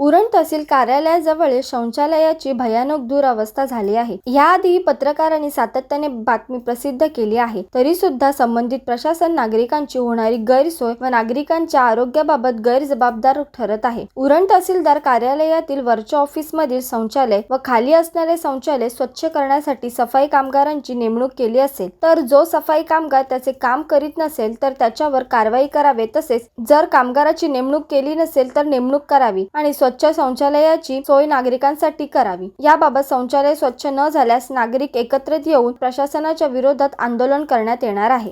उरण तहसील कार्यालयाजवळ शौचालयाची भयानक दुरावस्था झाली आहे. याआधी पत्रकारांनी सातत्याने बातमी प्रसिद्ध केली आहे. तरी सुद्धा संबंधित प्रशासन नागरिकांची होणारी गैरसोय व नागरिकांच्या आरोग्याबाबत गैरजबाबदार ठरत आहे. उरण तहसीलदार कार्यालयातील वरच्या ऑफिसमधील शौचालय व खाली असणारे शौचालय स्वच्छ करण्यासाठी सफाई कामगारांची नेमणूक केली असेल तर जो सफाई कामगार त्याचे काम करीत नसेल तर त्याच्यावर कारवाई करावे तसेच जर कामगाराची नेमणूक केली नसेल तर नेमणूक करावी आणि स्वच्छ स्वच्छ शौचालयाची सोय नागरिकांसाठी करावी. याबाबत शौचालय स्वच्छ न झाल्यास नागरिक एकत्रित येऊन प्रशासनाच्या विरोधात आंदोलन करण्यात येणार आहे.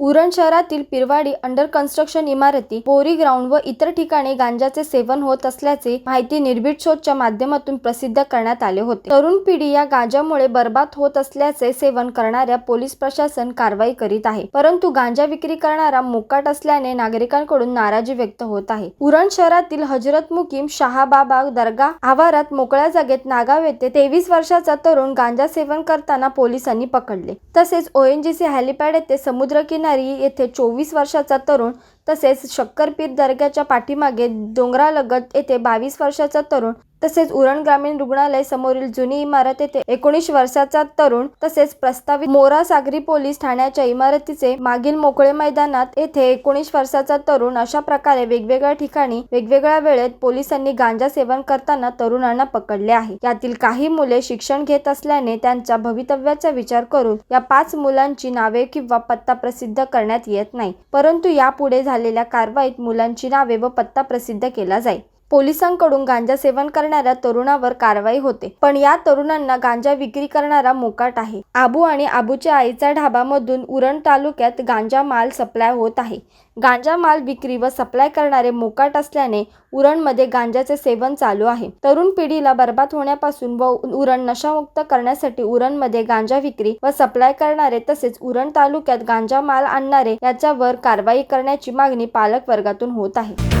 उरण शहरातील पिरवाडी अंडर कन्स्ट्रक्शन इमारती बोरी ग्राउंड व इतर ठिकाणी गांजाचे सेवन होत असल्याचे माहिती निर्भीड शोधच्या माध्यमातून प्रसिद्ध करण्यात आले होते. तरुण पिढी या गांजामुळे बर्बाद होत असल्याचे सेवन करणाऱ्या पोलीस प्रशासन कारवाई करीत आहे. परंतु गांजा विक्री करणारा मोकाट असल्याने नागरिकांकडून नाराजी व्यक्त होत आहे. उरण शहरातील हजरत मुकीम शहाबाबा दर्गा आवारात मोकळ्या जागेत नागाव येथे तेवीस वर्षाचा तरुण गांजा सेवन करताना पोलिसांनी पकडले. तसेच ओएनजीसी हॅलिपॅड येथे समुद्र किनारी येथे चोवीस वर्षाचा तरुण तसेच शक्करपीर दर्ग्याच्या पाठीमागे डोंगरालगत येथे बावीस वर्षाचा तरुण तसेच उरण ग्रामीण रुग्णालय समोरील जुनी इमारत येथे एकोणीस वर्षाचा तरुण तसेच प्रस्तावित मोरा सागरी पोलीस ठाण्याच्या इमारतीचे मागील मोकळे मैदानात येथे एकोणीस वर्षाचा तरुण अशा प्रकारे वेगवेगळ्या ठिकाणी वेगवेगळ्या वेळेत पोलिसांनी गांजा सेवन करताना तरुणांना पकडले आहे. यातील काही मुले शिक्षण घेत असल्याने त्यांच्या भवितव्याचा विचार करून या पाच मुलांची नावे किंवा पत्ता प्रसिद्ध करण्यात येत नाही. परंतु यापुढे झाले झालेल्या कारवाईत मुलांची नावे व पत्ता प्रसिद्ध केला जाईल पोलिसांकडून गांजा सेवन करणाऱ्या तरुणावर कारवाई होते. पण या तरुणांना गांजा विक्री करणारा मोकाट आहे. आबू आणि आबूच्या आईचा ढाबामधून उरण तालुक्यात गांजा माल सप्लाय होत आहे. गांजा माल विक्री व सप्लाय करणारे मोकाट असल्याने उरणमध्ये गांजाचे सेवन चालू आहे. तरुण पिढीला बर्बाद होण्यापासून व उरण नशामुक्त करण्यासाठी उरणमध्ये गांजा विक्री व सप्लाय करणारे तसेच उरण तालुक्यात गांजा माल आणणारे याच्यावर कारवाई करण्याची मागणी पालक वर्गातून होत आहे.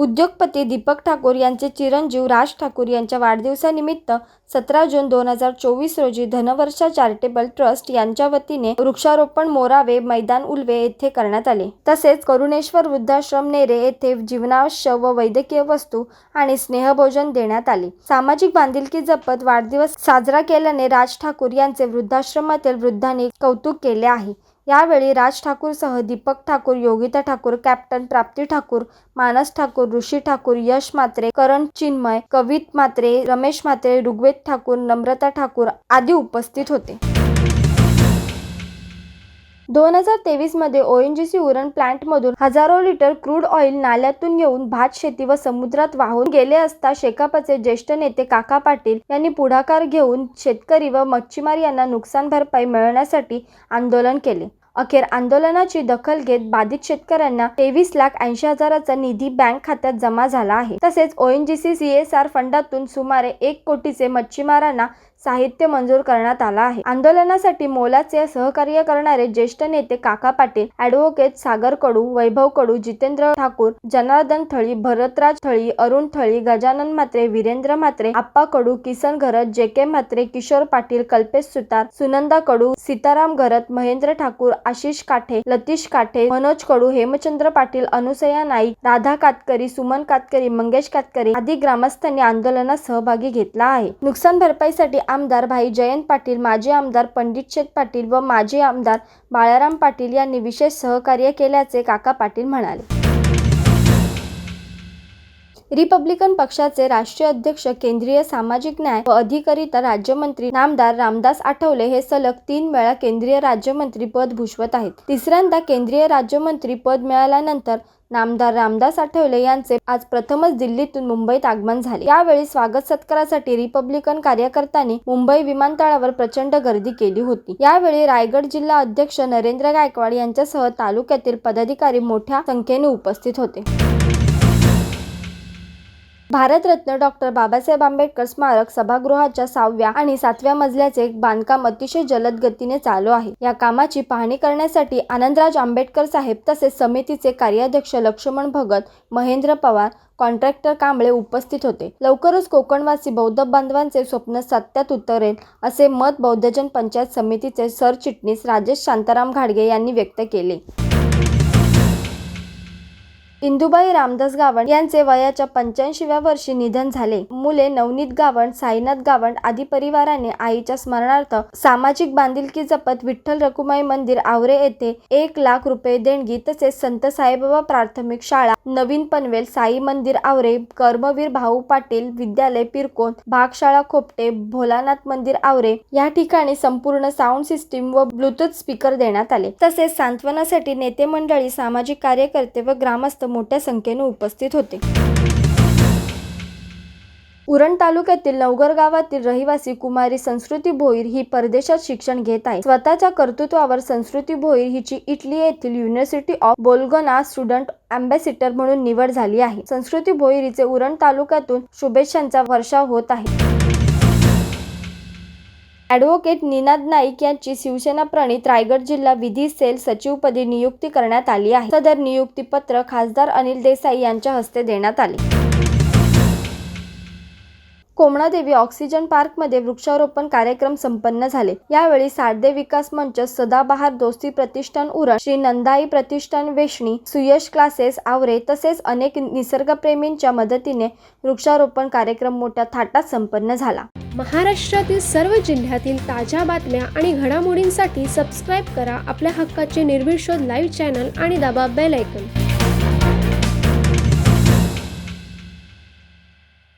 उद्योगपती दीपक ठाकूर यांचे चिरंजीव राज ठाकूर यांच्या वाढदिवसानिमित्त सतरा जून दोन हजार चोवीस रोजी धनवर्षा चॅरिटेबल ट्रस्ट यांच्या वतीने वृक्षारोपण मोरावे मैदान उल्वे येथे करण्यात आले. तसेच करुणेश्वर वृद्धाश्रम नेरे येथे जीवनावश्यक व वैद्यकीय वस्तू आणि स्नेहभोजन देण्यात आले. सामाजिक बांधिलकी जपत वाढदिवस साजरा केल्याने राज ठाकूर यांचे वृद्धाश्रमातील वृद्धांनी कौतुक केले आहे. यावेळी राज ठाकूरसह दीपक ठाकूर योगिता ठाकूर कॅप्टन प्राप्ती ठाकूर मानस ठाकूर ऋषी ठाकूर यश मात्रे करण चिन्मय कवित मात्रे रमेश मात्रे ऋग्वेद ठाकूर नम्रता ठाकूर आदी उपस्थित होते. दोन हजार तेवीसमध्ये ओएनजीसी उरण प्लांटमधून हजारो लिटर क्रूड ऑइल नाल्यातून येऊन भात शेती व समुद्रात वाहून गेले असता शेकापचे ज्येष्ठ नेते काका पाटील यांनी पुढाकार घेऊन शेतकरी व मच्छीमार यांना नुकसान भरपाई मिळवण्यासाठी आंदोलन केले. अखेर आंदोलनाची दखल घेत बाधित शेतकऱ्यांना तेवीस लाख ऐंशी हजाराचा निधी बँक खात्यात जमा झाला आहे. तसेच ओएनजीसी सीएसआर फंडातून सुमारे एक कोटीचे मच्छीमारांना साहित्य मंजूर करण्यात आला आहे. आंदोलनासाठी मोलाचे सहकार्य करणारे ज्येष्ठ नेते काका पाटील ॲडव्होकेट सागर कडू वैभव कडू जितेंद्र ठाकूर जनार्दन थळी भरतराज थळी अरुण थळी गजानन म्हात्रे वीरेंद्र म्हात्रे आप्पा कडू किसन घरत जे के म्हात्रे किशोर पाटील कल्पेश सुतार सुनंदा कडू सीताराम घरत महेंद्र ठाकूर आशिष काठे लतीश काठे मनोज कडू हेमचंद्र पाटील अनुसया नाईक राधा कातकरी सुमन कातकरी मंगेश कातकरी आदी ग्रामस्थांनी आंदोलनात सहभागी घेतला आहे. नुकसान भरपाईसाठी आमदार भाई जयंत पाटील माजी आमदार पंडित शेठ पाटील व माजी आमदार बाळाराम पाटील यांनी विशेष सहकार्य केल्याचे काका पाटील म्हणाले. रिपब्लिकन पक्षाचे राष्ट्रीय अध्यक्ष केंद्रीय सामाजिक न्याय व अधिकारिता राज्यमंत्री नामदार रामदास आठवले हे सलग तीन वेळा केंद्रीय राज्यमंत्री पद भूषवत आहेत. तिसऱ्यांदा केंद्रीय राज्यमंत्री पद मिळाल्यानंतर नामदार रामदास आठवले यांचे आज प्रथमच दिल्लीतून मुंबईत आगमन झाले. यावेळी स्वागत सत्कारासाठी रिपब्लिकन कार्यकर्त्यांनी मुंबई विमानतळावर प्रचंड गर्दी केली होती. यावेळी रायगड जिल्हा अध्यक्ष नरेंद्र गायकवाड यांच्यासह तालुक्यातील पदाधिकारी मोठ्या संख्येने उपस्थित होते. भारतरत्न डॉक्टर बाबासाहेब आंबेडकर स्मारक सभागृहाच्या सहाव्या आणि सातव्या मजल्याचे बांधकाम अतिशय जलद गतीने चालू आहे. या कामाची पाहणी करण्यासाठी आनंदराज आंबेडकर साहेब तसेच समितीचे कार्याध्यक्ष लक्ष्मण भगत महेंद्र पवार कॉन्ट्रॅक्टर कांबळे उपस्थित होते. लवकरच कोकणवासी बौद्ध बांधवांचे स्वप्न सत्यात उतरेल असे मत बौद्धजन पंचायत समितीचे सरचिटणीस राजेश शांताराम घाडगे यांनी व्यक्त केले. इंदुबाई रामदास गावंड यांचे वयाच्या पंच्याऐंशीव्या वर्षी निधन झाले. मुले नवनीत गावंड साईनाथ गावंड आदी परिवाराने आईच्या स्मरणार्थ सामाजिक बांधिलकी जपत विठ्ठल रकुमाई मंदिर आवरे येथे एक लाख रुपये देणगी तसेच संत साईबाबा प्राथमिक शाळा नवीन पनवेल साई मंदिर आवरे कर्मवीर भाऊ पाटील विद्यालय पिरकोन भागशाळा खोपटे भोलानाथ मंदिर आवरे या ठिकाणी संपूर्ण साऊंड सिस्टीम व ब्लूटूथ स्पीकर देण्यात आले. तसेच सांत्वनासाठी नेते मंडळी सामाजिक कार्यकर्ते व ग्रामस्थ मोठ्या संख्येने उपस्थित होते. उरण तालुक्यातील नवगर गावातील रहिवासी कुमारी संस्कृती भोईर ही परदेशात शिक्षण घेत आहे स्वतःच्या कर्तृत्वावर संस्कृती भोईर हिची इटली येथील university of Bologna student ambassador म्हणून निवड झाली आहे. संस्कृती भोईर हिचे उरण तालुक्यातून शुभेच्छांचा वर्षाव होत आहे. ॲडव्होकेट निनाद नाईक यांची शिवसेना प्रणित रायगड जिल्हा विधी सेल सचिवपदी नियुक्ती करण्यात आली आहे. सदर नियुक्तीपत्र खासदार अनिल देसाई यांच्या हस्ते देण्यात आले. कोमणादेवी ऑक्सिजन पार्कमध्ये वृक्षारोपण कार्यक्रम संपन्न झाले. यावेळी साडदे विकास मंच सदाबहार दोस्ती प्रतिष्ठान उरण श्री नंदाई प्रतिष्ठान वेशणी सुयश क्लासेस आवरे तसेच अनेक निसर्गप्रेमींच्या मदतीने वृक्षारोपण कार्यक्रम मोठ्या थाटात संपन्न झाला. महाराष्ट्रातील सर्व जिल्ह्यातील ताज्या बातम्या आणि घडामोडींसाठी सबस्क्राईब करा. आपल्या हक्काचे निर्भीड शोध लाईव्ह चॅनल आणि दाबा बेल ऐकन